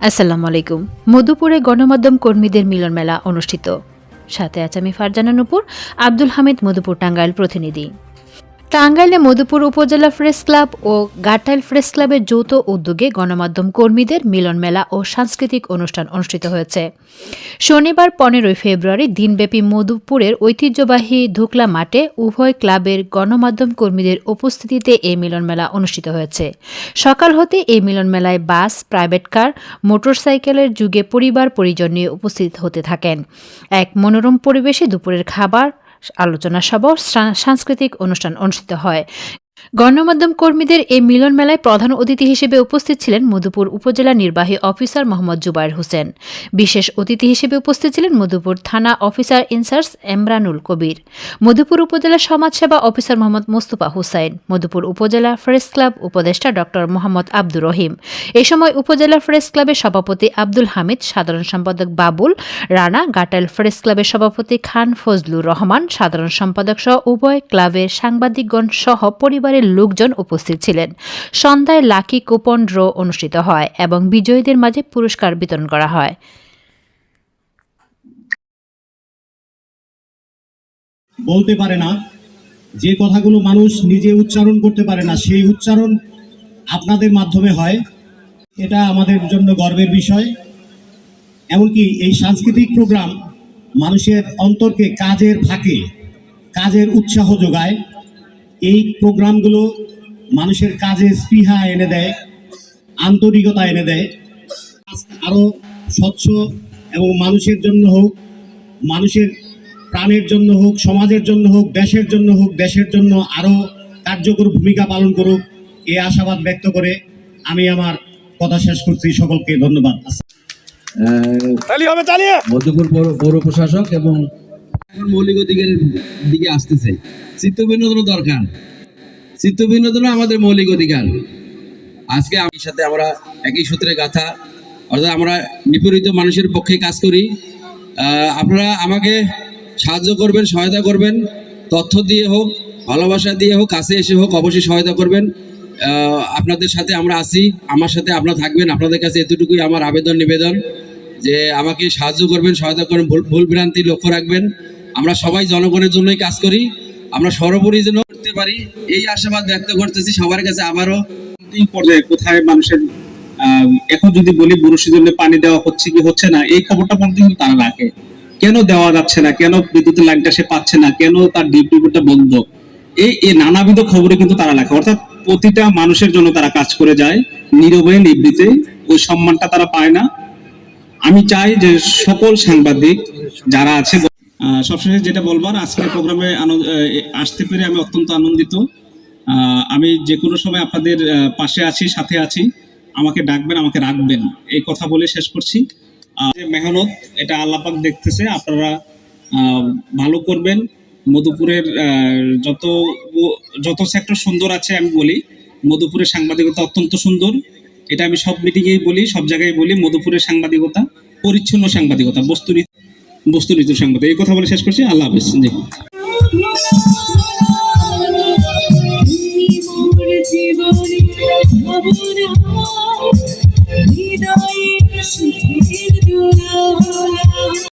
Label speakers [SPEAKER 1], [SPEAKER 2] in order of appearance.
[SPEAKER 1] আসসালামু আলাইকুম। মধুপুরে গণমাধ্যম কর্মীদের মিলন মেলা অনুষ্ঠিত। সাথে আছে আমি ফারজানা নুপুর, আব্দুল হামিদ, মধুপুর টাঙ্গাইল প্রতিনিধি। টাঙ্গাইলে মধুপুর উপজেলা প্রেস ক্লাব ও গাটাইল প্রেস ক্লাবের যৌথ উদ্যোগে গণমাধ্যম কর্মীদের মিলন মেলা ও সাংস্কৃতিক অনুষ্ঠান অনুষ্ঠিত হয়েছে। শনিবার পনেরোই ফেব্রুয়ারি দিনব্যাপী মধুপুরের ঐতিহ্যবাহী ধুকলা মাঠে উভয় ক্লাবের গণমাধ্যম কর্মীদের উপস্থিতিতে এই মিলন মেলা অনুষ্ঠিত হয়েছে। সকাল হতে এই মিলন মেলায় বাস, প্রাইভেট কার, মোটরসাইকেলের যুগে পরিবার পরিজন নিয়ে উপস্থিত হতে থাকেন। এক মনোরম পরিবেশে দুপুরের খাবার আলোচনা সভা সাংস্কৃতিক অনুষ্ঠান অনুষ্ঠিত হয়। গণমাধ্যম কর্মীদের এই মিলন মেলায় প্রধান অতিথি হিসেবে উপস্থিত ছিলেন মধুপুর উপজেলা নির্বাহী অফিসার মোহাম্মদ জুবাইর হোসেন। বিশেষ অতিথি হিসেবে উপস্থিত ছিলেন মধুপুর থানা অফিসার ইনচার্জ এমরানুল কবির, মধুপুর উপজেলা সমাজসেবা অফিসার মোহাম্মদ মোস্তফা হুসাইন, মধুপুর উপজেলা প্রেস ক্লাব উপদেষ্টা ডক্টর মোহাম্মদ আব্দুর রহিম। এ সময় উপজেলা প্রেস ক্লাবের সভাপতি আব্দুল হামিদ, সাধারণ সম্পাদক বাবুল রানা গাটাইল প্রেস ক্লাবের সভাপতি খান ফজলুর রহমান, সাধারণ সম্পাদক সহ উভয় ক্লাবের সাংবাদিকগণ সহ পরিবারের লোকজন উপস্থিত ছিলেন। সন্ধ্যায় লাকি কুপন ড্র অনুষ্ঠিত হয় এবং বিজয়ীদের মাঝে পুরস্কার বিতরণ করা হয়।
[SPEAKER 2] বলতে পারে না, যে কথাগুলো মানুষ নিজে উচ্চারণ করতে পারে না, সেই উচ্চারণ আপনাদের মাধ্যমে হয়। এটা আমাদের জন্য গর্বের বিষয়। এমনকি এই সাংস্কৃতিক প্রোগ্রাম মানুষের অন্তরকে কাজের ফাঁকে, কাজের উৎসাহ যোগায়। এই প্রোগ্রামগুলো মানুষের কাজে স্পৃহা এনে দেয় আন্তরিকতা এনে দেয়। আরও স্বচ্ছ এবং মানুষের জন্য হোক মানুষের প্রাণের জন্য হোক সমাজের জন্য হোক দেশের জন্য হোক দেশের জন্য আরও কার্যকর ভূমিকা পালন করুক এই আশাবাদ ব্যক্ত করে আমি আমার কথা শেষ করছি। সকলকে ধন্যবাদ।
[SPEAKER 3] মধ্যপুর পৌর পৌর প্রশাসক এবং মৌলিক অধিকারের দিকে আসতে চাই চিত্ত বিনোদন দরকার। চিত্ত বিনোদন আমাদের মৌলিক অধিকার। আজকে আমার সাথে আমরা একই সূত্রে গাথা, অর্থাৎ আমরা নিপীড়িত মানুষের পক্ষে কাজ করি। আপনারা আমাকে সাহায্য করবেন, সহায়তা করবেন। তথ্য দিয়ে হোক, ভালোবাসা দিয়ে হোক, কাছে এসে হোক, অবশ্যই সহায়তা করবেন। আপনাদের সাথে আমরা আছি, আমার সাথে আপনারা থাকবেন। আপনাদের কাছে এতটুকুই আমার আবেদন, নিবেদন যে আমাকে সাহায্য করবেন, সহায়তা করবেন, ভুল ভুল ভ্রান্তি লক্ষ্য রাখবেন। আমরা সবাই জনগণের জন্যই কাজ করি। আমরা সর্বোপরি যেন করতে পারি, এই আশাবাদ ব্যক্ত করতেছি। সবার কাছে আবারও
[SPEAKER 4] পর্যায়ে কোথায় মানুষের এখন যদি বলি বুরুষের জন্য পানি দেওয়া হচ্ছে কি হচ্ছে না, এই খবরটা পর্যন্ত কিন্তু তারা রাখে। কেন দেওয়া যাচ্ছে না? কেন বিদ্যুতের লাইনটা সে পাচ্ছে না? কেন তার ডিউটিটা বন্ধ? এই এই নানাবিধ খবরে কিন্তু তারা লেখে অর্থাৎ প্রতিটা মানুষের জন্য তারা কাজ করে যায় নীরবে নিবৃতে। ওই সম্মানটা তারা পায় না। আমি চাই যে সকল সাংবাদিক যারা আছে সবশেষে যেটা বলবার, আজকের প্রোগ্রামে আসতে পেরে আমি অত্যন্ত আনন্দিত। আমি যে কোনো সময় আপনাদের পাশে আছি, সাথে আছি, আমাকে ডাকবেন, আমাকে রাখবেন। এই কথা বলে শেষ করছি। মেহনত, এটা আল্লাপাক দেখতেছে, আপনারা ভালো করবেন। মধুপুরের যত যত সেক্টর সুন্দর আছে আমি বলি, মধুপুরের সাংবাদিকতা অত্যন্ত সুন্দর। এটা আমি সব মিটিংয়েই বলি, সব জায়গায় বলি, মধুপুরের সাংবাদিকতা, পরিচ্ছন্ন সাংবাদিকতা বস্তুনিষ্ঠ বস্তুনিষ্ঠ সাংবাদিক এই কথা বলে শেষ করছি। আল্লাহ হাফিজ।